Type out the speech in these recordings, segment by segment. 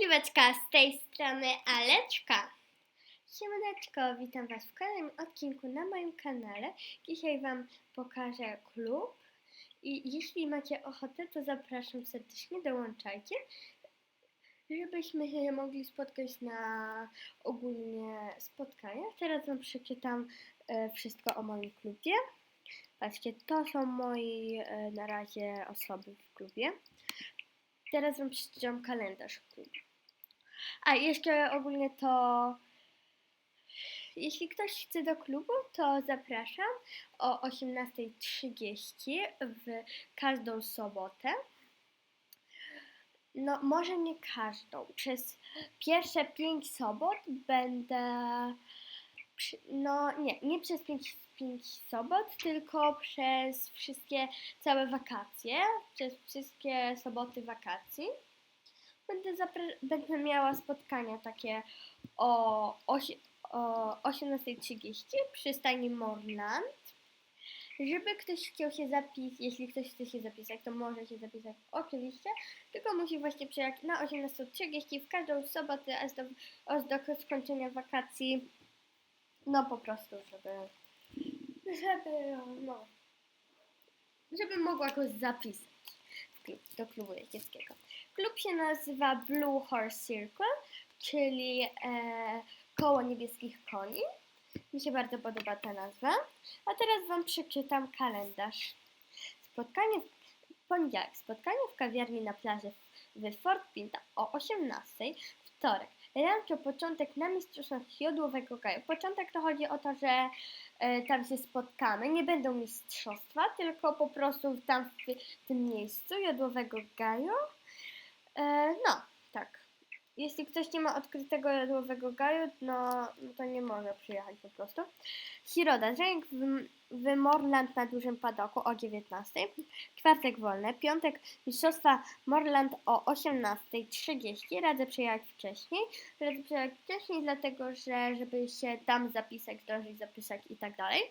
Siemeczka, z tej strony Aleczka. Siemaneczko, witam Was w kolejnym odcinku na moim kanale. Dzisiaj Wam pokażę klub i jeśli macie ochotę, to zapraszam serdecznie, dołączajcie, żebyśmy się mogli spotkać na ogólnie spotkaniach. Teraz Wam przeczytam e, wszystko o moim klubie. Patrzcie, to są moi e, na razie osoby w klubie. Teraz Wam przeczytam kalendarz klubu. A jeszcze ogólnie to, jeśli ktoś chce do klubu, to zapraszam o 18.30 w każdą sobotę. No, może nie każdą. Przez pierwsze pięć sobot będę. No, nie, nie przez pięć, pięć sobot, tylko przez wszystkie całe wakacje, przez wszystkie soboty wakacji. Będę, będę miała spotkania takie o, osi- o 18.30 przy stajni Morland. Żeby ktoś chciał się zapisać, jeśli ktoś chce się zapisać, to może się zapisać oczywiście, tylko musi właśnie przyjechać na 18.30 w każdą sobotę aż do, aż do skończenia wakacji. No po prostu, żeby, żeby, no, żeby mogła go zapisać do klubu jeździeckiego. Klub się nazywa Blue Horse Circle, czyli e, koło niebieskich koni. Mi się bardzo podoba ta nazwa. A teraz Wam przeczytam kalendarz. Spotkanie w poniedziałek. Spotkanie w kawiarni na plaży w Fort Pinta o 18. Wtorek. Rancho początek na mistrzostwach jodłowego gaju. Początek to chodzi o to, że e, tam się spotkamy. Nie będą mistrzostwa, tylko po prostu tam w tym miejscu jodłowego gaju. E, no, tak. Jeśli ktoś nie ma odkrytego jodłowego gaju, no, no to nie może przyjechać po prostu. Środa, drzęk w, w Morland na dużym padoku o 19. Czwartek wolne. Piątek mistrzostwa Morland o 18.30. Radzę przyjechać wcześniej. Radzę przyjechać wcześniej, dlatego że żeby się tam zapisać, zdążyć zapisać i tak dalej.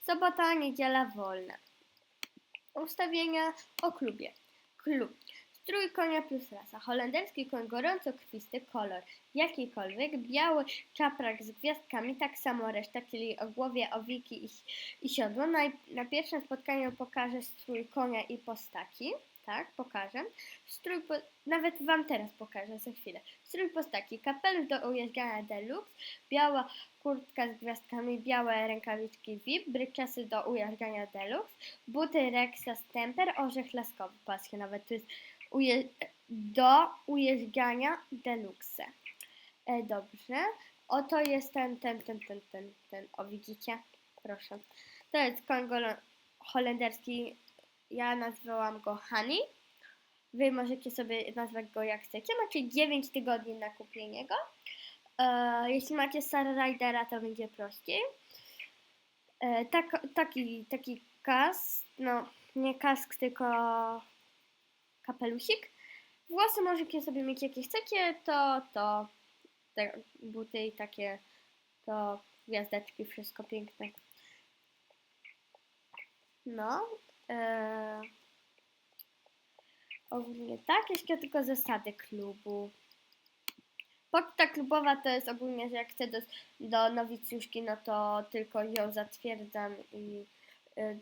Sobota, niedziela wolna. Ustawienia o klubie. Klub. Strój konia plus rasa. Holenderski koń gorąco krwisty kolor. Jakikolwiek. Biały czaprak z gwiazdkami. Tak samo reszta, czyli o głowie, owiki i, i siodło. Na, na pierwszym spotkaniu pokażę strój konia i postaki. Tak, pokażę. Strój po, nawet Wam teraz pokażę za chwilę. Strój postaki. Kapelusz do ujeżdżania deluxe. Biała kurtka z gwiazdkami. Białe rękawiczki VIP. Bryczasy do ujeżdżania deluxe. Buty Rexa Stemper. Orzech laskowy. Patrzcie, nawet tu jest uje- do ujeżdżania deluxe. E, dobrze. Oto jest ten, ten, ten, ten, ten, ten. O, widzicie? Proszę. To jest koń holenderski. Ja nazwałam go Honey. Wy możecie sobie nazwać go jak chcecie. Macie 9 tygodni na kupienie go. E, jeśli macie Star Ridera, to będzie prościej. E, tak, taki, taki kask, no nie kask, tylko kapelusik. Włosy możecie sobie mieć jakie chcecie, to, to te buty i takie, to gwiazdeczki, wszystko piękne. No. E, ogólnie tak, jeszcze tylko zasady klubu. Poczta klubowa to jest ogólnie, że jak chcę do, do nowicjuszki, no to tylko ją zatwierdzam i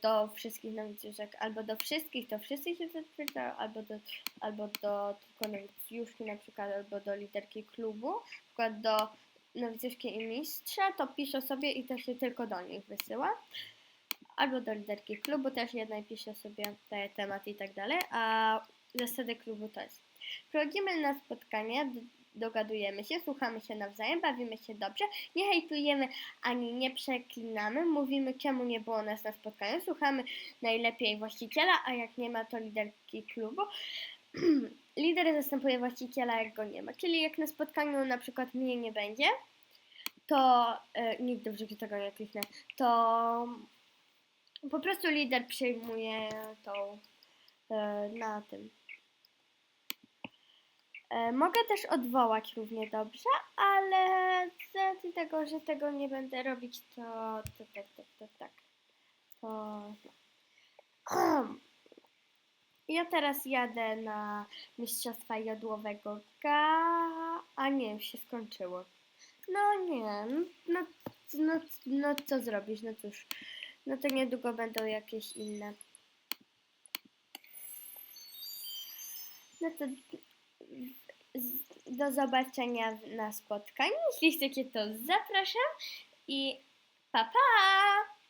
do wszystkich nowicjuszek, albo do wszystkich, to wszyscy się zatwierdzają, albo do, albo do tylko nowicjuszki na przykład, albo do liderki klubu, na przykład do nowicjuszki i mistrza, to piszę sobie i to się tylko do nich wysyła. Albo do liderki klubu też jednej piszę sobie te tematy i tak dalej, a zasady klubu to jest. Przychodzimy na spotkanie, d- dogadujemy się, słuchamy się nawzajem, bawimy się dobrze, nie hejtujemy ani nie przeklinamy, mówimy czemu nie było nas na spotkaniu, słuchamy najlepiej właściciela, a jak nie ma to liderki klubu. Lider zastępuje właściciela, jak go nie ma. Czyli jak na spotkaniu na przykład mnie nie będzie, to e, nigdy w życiu tego nie kliknę, to po prostu lider przejmuje tą e, na tym. E, mogę też odwołać równie dobrze, ale z racji tego, że tego nie będę robić, to, to tak, tak, tak, tak. To no. Ja teraz jadę na Mistrzostwa Jodłowego Ga... A nie, się skończyło. No nie, no, no, no co zrobisz, no cóż. No to niedługo będą jakieś inne. No to do zobaczenia na spotkaniu. Jeśli chcecie, to zapraszam i pa pa!